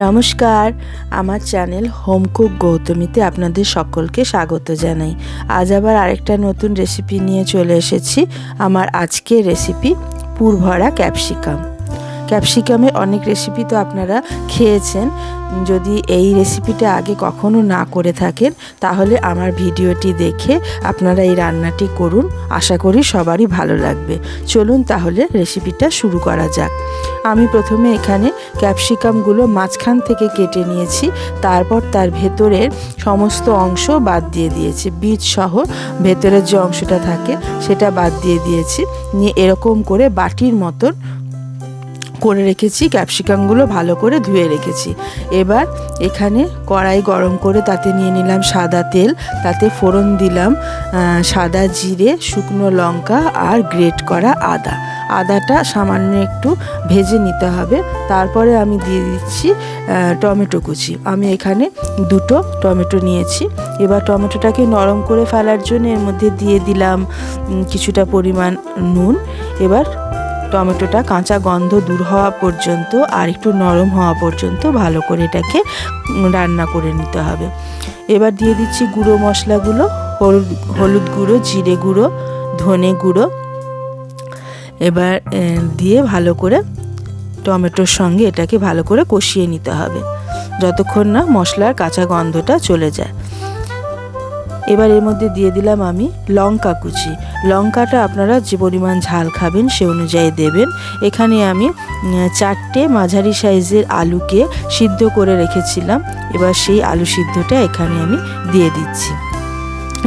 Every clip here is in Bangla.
নমস্কার, আমার চ্যানেল হোম কুক গৌতমীতে আপনাদের সকলকে স্বাগত জানাই। আজ আবার আরেকটা নতুন রেসিপি নিয়ে চলে এসেছি, আমার আজকের রেসিপি পুরভরা ক্যাপসিকাম। ক্যাপসিকামের অনেক রেসিপি তো আপনারা খেয়েছেন। যদি এই রেসিপিটা আগে কখনো না করে থাকেন, তাহলে আমার ভিডিওটি দেখে আপনারা এই রান্নাটি করুন। আশা করি সবারই ভালো লাগবে। চলুন তাহলে রেসিপিটা শুরু করা যাক। আমি প্রথমে এখানে ক্যাপসিকামগুলো মাঝখান থেকে কেটে নিয়েছি। তারপর তার ভেতরের সমস্ত অংশ বাদ দিয়ে দিয়েছি। বীজ সহ ভেতরের যে অংশটা থাকে, সেটা বাদ দিয়ে দিয়েছি। নিয়ে এরকম করে বাটির মতন করে রেখেছি ক্যাপসিকামগুলো ভালো করে ধুয়ে রেখেছি। এবার এখানে কড়াই গরম করে তাতে নিয়ে নিলাম সাদা তেল, তাতে ফোড়ন দিলাম সাদা জিরে, শুকনো লঙ্কা আর গ্রেট করা আদা। আদাটা সামান্য একটু ভেজে নিতে হবে, তারপরে আমি দিয়ে দিচ্ছি টমেটো কুচি। আমি এখানে দুটো টমেটো নিয়েছি। এবার টমেটোটাকে নরম করে ফেলার জন্য এর মধ্যে দিয়ে দিলাম কিছুটা পরিমাণ নুন। এবার টমেটোটা কাঁচা গন্ধ দূর হওয়া পর্যন্ত আর একটু নরম হওয়া পর্যন্ত ভালো করে এটাকে রান্না করে নিতে হবে। এবার দিয়ে দিচ্ছি গুঁড়ো মশলাগুলো, হলুদ হলুদ গুঁড়ো, জিরে গুঁড়ো, ধনে গুঁড়ো। এবার দিয়ে ভালো করে টমেটোর সঙ্গে এটাকে ভালো করে কষিয়ে নিতে হবে, যতক্ষণ না মশলার কাঁচা গন্ধটা চলে যায়। এবার এর মধ্যে দিয়ে দিলাম আমি লঙ্কা কুচি। লঙ্কাটা আপনারা যে পরিমাণ ঝাল খাবেন সে অনুযায়ী দেবেন। এখানে আমি চারটে মাঝারি সাইজের আলুকে সিদ্ধ করে রেখেছিলাম। এবার সেই আলু সিদ্ধটা এখানে আমি দিয়ে দিচ্ছি।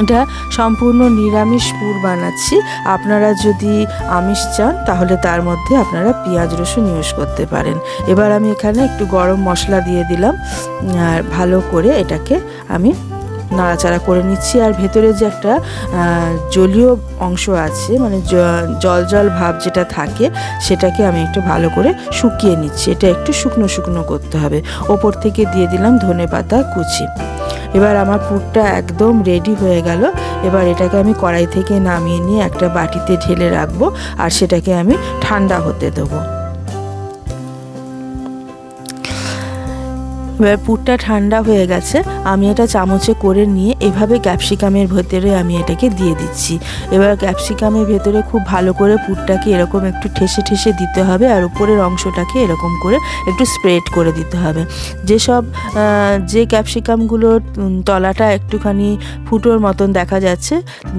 এটা সম্পূর্ণ নিরামিষ পুর বানাচ্ছি। আপনারা যদি আমিষ চান, তাহলে তার মধ্যে আপনারা পেঁয়াজ রসুন ইউজ করতে পারেন। এবার আমি এখানে একটু গরম মশলা দিয়ে দিলাম। আর ভালো করে এটাকে আমি নাড়াচাড়া করে নিচ্ছি। আর ভেতরে যে একটা জলীয় অংশ আছে মানে জল জল ভাব যেটা থাকে, সেটাকে আমি একটু ভালো করে শুকিয়ে নিচ্ছি। এটা একটু শুকনো শুকনো করতে হবে। ওপর থেকে দিয়ে দিলাম ধনে পাতা কুচি। এবার আমার পুরটা একদম রেডি হয়ে গেল। এবার এটাকে আমি কড়াই থেকে নামিয়ে নিয়ে একটা বাটিতে ঢেলে রাখব। আর সেটাকে আমি ঠান্ডা হতে দেবো। এবার পুরটা ঠান্ডা হয়ে গেছে, আমি এটা চামচে করে নিয়ে এভাবে ক্যাপসিকামের ভেতরে আমি এটাকে দিয়ে দিচ্ছি। এবার ক্যাপসিকামের ভেতরে খুব ভালো করে পুরটাকে এরকম একটু ঠেসে ঠেসে দিতে হবে আর উপরের অংশটাকে এরকম করে একটু স্প্রেড করে দিতে হবে। যেসব যে ক্যাপসিকামগুলোর তলাটা একটুখানি ফুটোর মতন দেখা যাচ্ছে,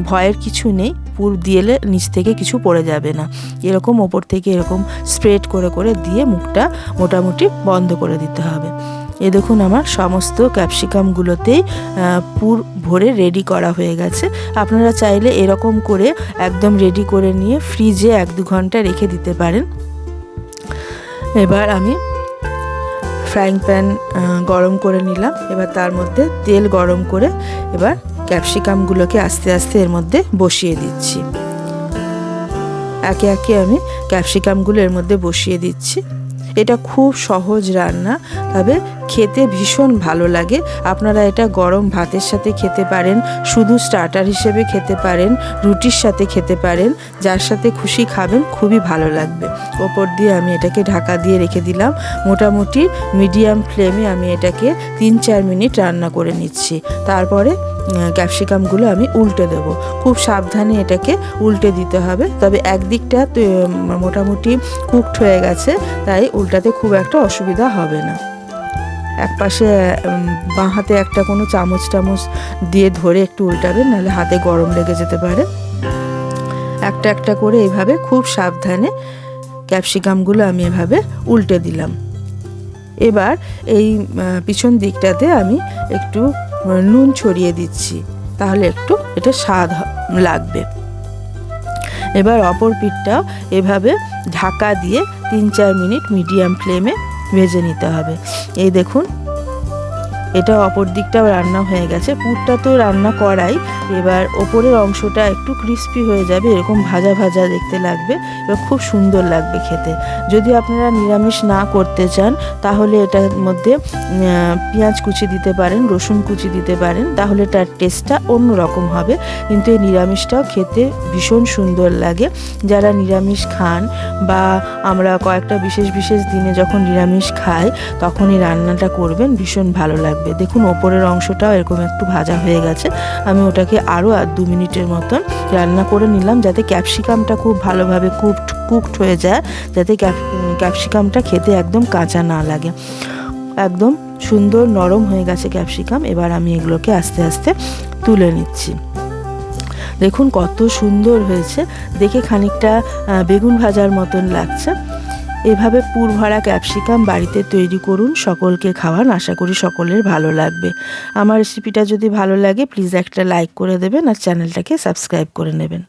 ভয়ের কিছু নেই, পুর দিয়েলে নিচ থেকে কিছু পড়ে যাবে না। এরকম ওপর থেকে এরকম স্প্রেড করে করে দিয়ে মুখটা মোটামুটি বন্ধ করে দিতে হবে। এ দেখুন আমার সমস্ত ক্যাপসিকামগুলোতেই পুর ভরে রেডি করা হয়ে গেছে। আপনারা চাইলে এরকম করে একদম রেডি করে নিয়ে ফ্রিজে এক দু ঘণ্টা রেখে দিতে পারেন। এবার আমি ফ্রাইং প্যান গরম করে নিলাম। এবার তার মধ্যে তেল গরম করে এবার ক্যাপসিকামগুলোকে আস্তে আস্তে এর মধ্যে বসিয়ে দিচ্ছি। একে একে আমি ক্যাপসিকামগুলো এর মধ্যে বসিয়ে দিচ্ছি। এটা খুব সহজ রান্না, তবে খেতে ভীষণ ভালো লাগে। আপনারা এটা গরম ভাতের সাথে খেতে পারেন, শুধু স্টার্টার হিসেবে খেতে পারেন, রুটির সাথে খেতে পারেন, যার সাথে খুশি খাবেন, খুবই ভালো লাগবে। ওপর দিয়ে আমি এটাকে ঢাকা দিয়ে রেখে দিলাম। মোটামুটি মিডিয়াম ফ্লেমে আমি এটাকে তিন চার মিনিট রান্না করে নিচ্ছি। তারপরে ক্যাপসিকামগুলো আমি উল্টে দেবো। খুব সাবধানে এটাকে উল্টে দিতে হবে। তবে একদিকটা মোটামুটি কুকড হয়ে গেছে, তাই উল্টাতে খুব একটা অসুবিধা হবে না। এক পাশে বাঁ হাতে একটা কোনো চামচ টামচ দিয়ে ধরে একটু উল্টাবেন নাহলে হাতে গরম লেগে যেতে পারে। একটা একটা করে এইভাবে খুব সাবধানে ক্যাপসিকামগুলো আমি এভাবে উল্টে দিলাম। এবার এই পিছন দিকটাতে আমি একটু নুন ছড়িয়ে দিচ্ছি, তাহলে একটু এটা স্বাদ লাগবে। এবার অপর পিঠটাও এভাবে ঢাকা দিয়ে তিন চার মিনিট মিডিয়াম ফ্লেমে ভেজে নিতে হবে। এই দেখুন এটা অপর দিকটাও রান্না হয়ে গেছে। পুরটা তো রান্না করাই। এবার ওপরের অংশটা একটু ক্রিস্পি হয়ে যাবে, এরকম ভাজা ভাজা দেখতে লাগবে এবার খুব সুন্দর লাগবে খেতে। যদি আপনারা নিরামিষ না করতে চান, তাহলে এটার মধ্যে পেঁয়াজ কুচি দিতে পারেন, রসুন কুচি দিতে পারেন, তাহলে তার টেস্টটা অন্য রকম হবে। কিন্তু এই নিরামিষটাও খেতে ভীষণ সুন্দর লাগে। যারা নিরামিষ খান বা আমরা কয়েকটা বিশেষ বিশেষ দিনে যখন নিরামিষ খাই তখন এই রান্নাটা করবেন, ভীষণ ভালো লাগবে। দেখুন, ওপরের অংশটাও এরকম একটু ভাজা হয়ে গেছে। আমি ওটাকে আরও আর দু মিনিটের মতন রান্না করে নিলাম যাতে ক্যাপসিকামটা খুব ভালোভাবে কুকড কুকড হয়ে যায়, যাতে ক্যাপসিকামটা খেতে একদম কাঁচা না লাগে। একদম সুন্দর নরম হয়ে গেছে ক্যাপসিকাম। এবার আমি এগুলোকে আস্তে আস্তে তুলে নিচ্ছি। দেখুন, কত সুন্দর হয়েছে। দেখে খানিকটা বেগুন ভাজার মতন লাগছে। এভাবে পুর ভরা ক্যাপসিকাম বাড়িতে তৈরি করুন, সকলকে খাওয়ান, আশা করি সকলের ভালো লাগবে। আমার রেসিপিটা যদি ভালো লাগে প্লিজ একটা লাইক করে দেবেন আর চ্যানেলটাকে সাবস্ক্রাইব করে নেবেন।